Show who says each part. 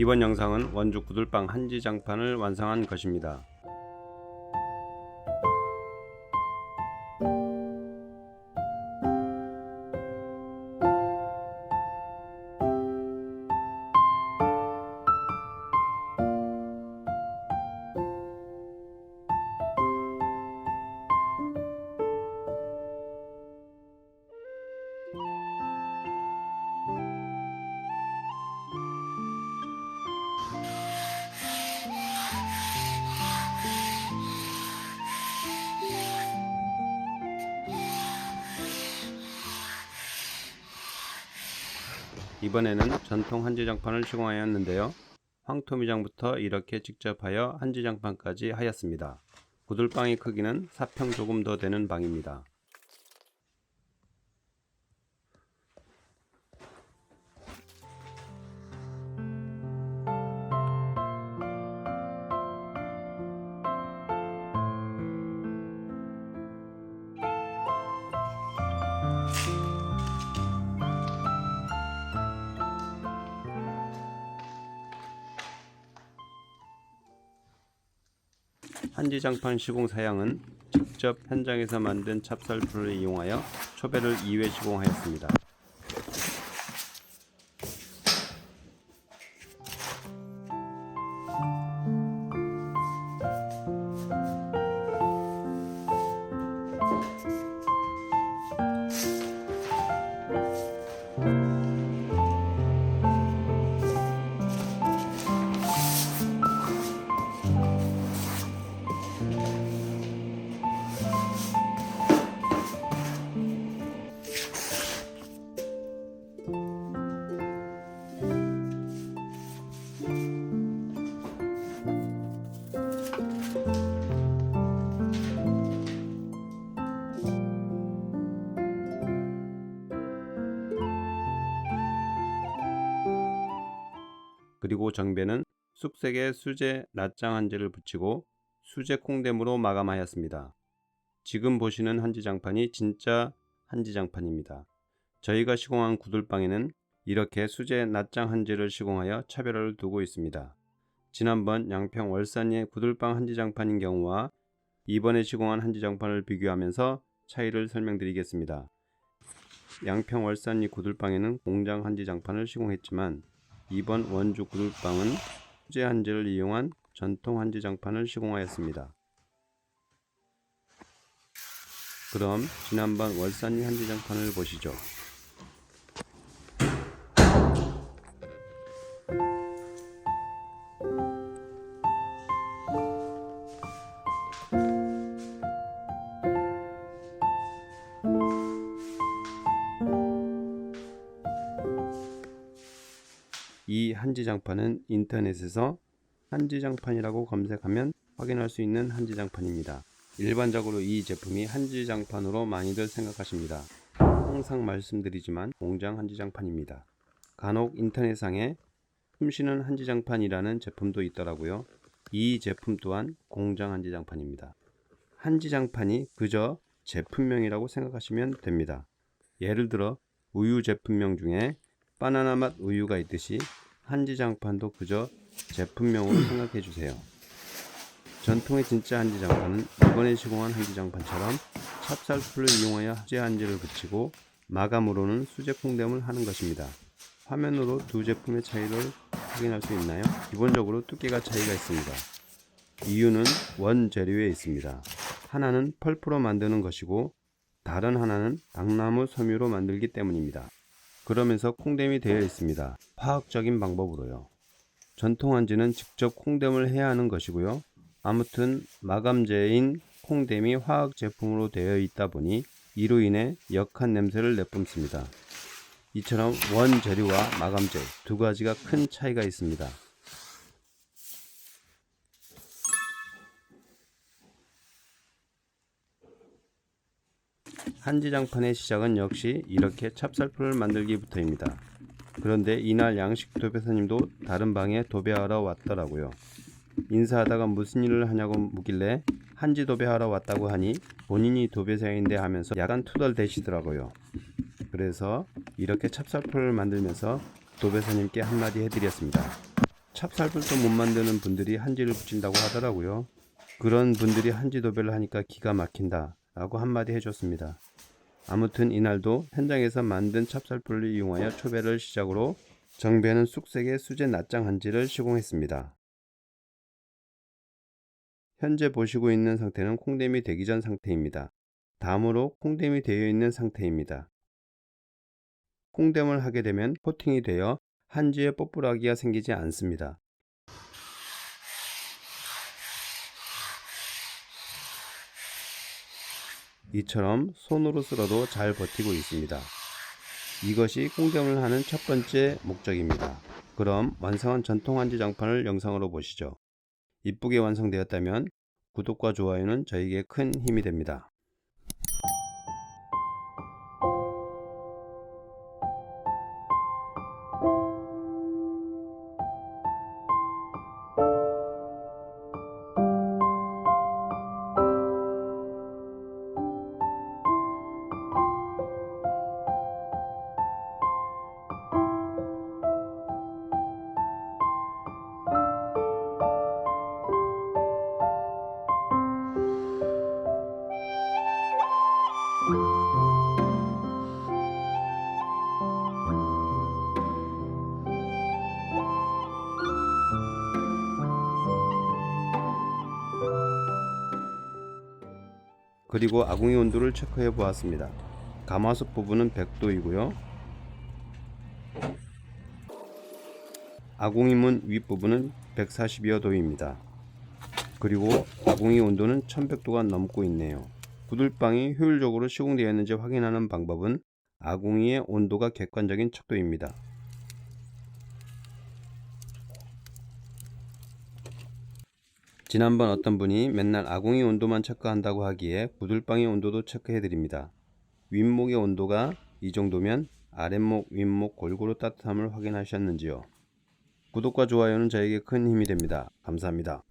Speaker 1: 이번 영상은 원주 구들빵 한지장판을 완성한 것입니다. 이번에는 전통 한지장판을 시공하였는데요. 황토미장부터 이렇게 직접 하여 한지장판까지 하였습니다. 구들빵의 크기는 4평 조금 더 되는 방입니다. 한지장판 시공 사양은 직접 현장에서 만든 찹쌀풀을 이용하여 초배를 2회 시공하였습니다. 그리고 정배는 쑥색의 수제 낱장 한지를 붙이고 수제 콩대무로 마감하였습니다. 지금 보시는 한지장판이 진짜 한지장판입니다. 저희가 시공한 구들빵에는 이렇게 수제 낱장 한지를 시공하여 차별화를 두고 있습니다. 지난번 양평 월산리의 구들빵 한지장판인 경우와 이번에 시공한 한지장판을 비교하면서 차이를 설명드리겠습니다. 양평 월산리 구들빵에는 공장 한지장판을 시공했지만 이번 원주 구들빵은 수제 한지를 이용한 전통 한지 장판을 시공하였습니다. 그럼 지난번 월산리 한지 장판을 보시죠. 이 한지장판은 인터넷에서 한지장판이라고 검색하면 확인할 수 있는 한지장판입니다. 일반적으로 이 제품이 한지장판으로 많이들 생각하십니다. 항상 말씀드리지만 공장 한지장판입니다. 간혹 인터넷상에 숨쉬는 한지장판이라는 제품도 있더라고요. 이 제품 또한 공장 한지장판입니다. 한지장판이 그저 제품명이라고 생각하시면 됩니다. 예를 들어 우유 제품명 중에 바나나 맛 우유가 있듯이 한지장판도 그저 제품명으로 생각해 주세요. 전통의 진짜 한지장판은 이번에 시공한 한지장판처럼 찹쌀풀을 이용하여 수제 한지를 붙이고 마감으로는 수제 콩댐을 하는 것입니다. 화면으로 두 제품의 차이를 확인할 수 있나요? 기본적으로 두께가 차이가 있습니다. 이유는 원재료에 있습니다. 하나는 펄프로 만드는 것이고 다른 하나는 당나무 섬유로 만들기 때문입니다. 그러면서 콩댐이 되어 있습니다. 화학적인 방법으로요. 전통 한지는 직접 콩댐을 해야 하는 것이고요. 아무튼 마감제인 콩댐이 화학 제품으로 되어 있다 보니 이로 인해 역한 냄새를 내뿜습니다. 이처럼 원재료와 마감재 두 가지가 큰 차이가 있습니다. 한지장판의 시작은 역시 이렇게 찹쌀풀을 만들기부터입니다. 그런데 이날 양식 도배사님도 다른 방에 도배하러 왔더라고요. 인사하다가 무슨 일을 하냐고 묻길래 한지 도배하러 왔다고 하니 본인이 도배사인데 하면서 약간 투덜대시더라고요. 그래서 이렇게 찹쌀풀을 만들면서 도배사님께 한마디 해드렸습니다. 찹쌀불도 못 만드는 분들이 한지를 붙인다고 하더라고요. 그런 분들이 한지 도배를 하니까 기가 막힌다 라고 한마디 해줬습니다. 아무튼 이날도 현장에서 만든 찹쌀불을 이용하여 초배를 시작으로 정배는 쑥색의 수제 낱장 한지를 시공했습니다. 현재 보시고 있는 상태는 콩댐이 되기 전 상태입니다. 다음으로 콩댐이 되어 있는 상태입니다. 콩댐을 하게 되면 코팅이 되어 한지에 뽀뽀라기가 생기지 않습니다. 이처럼 손으로 쓸어도 잘 버티고 있습니다. 이것이 콩댐을 하는 첫 번째 목적입니다. 그럼 완성한 전통 한지 장판을 영상으로 보시죠. 이쁘게 완성되었다면 구독과 좋아요는 저에게 큰 힘이 됩니다. 그리고 아궁이 온도를 체크해 보았습니다. 가마솥 부분은 100도이고요. 아궁이 문 윗부분은 140여 도입니다. 그리고 아궁이 온도는 1100도가 넘고 있네요. 구들방이 효율적으로 시공되었는지 확인하는 방법은 아궁이의 온도가 객관적인 척도입니다. 지난번 어떤 분이 맨날 아궁이 온도만 체크한다고 하기에 구들방의 온도도 체크해 드립니다. 윗목의 온도가 이 정도면 아랫목, 윗목 골고루 따뜻함을 확인하셨는지요? 구독과 좋아요는 저에게 큰 힘이 됩니다. 감사합니다.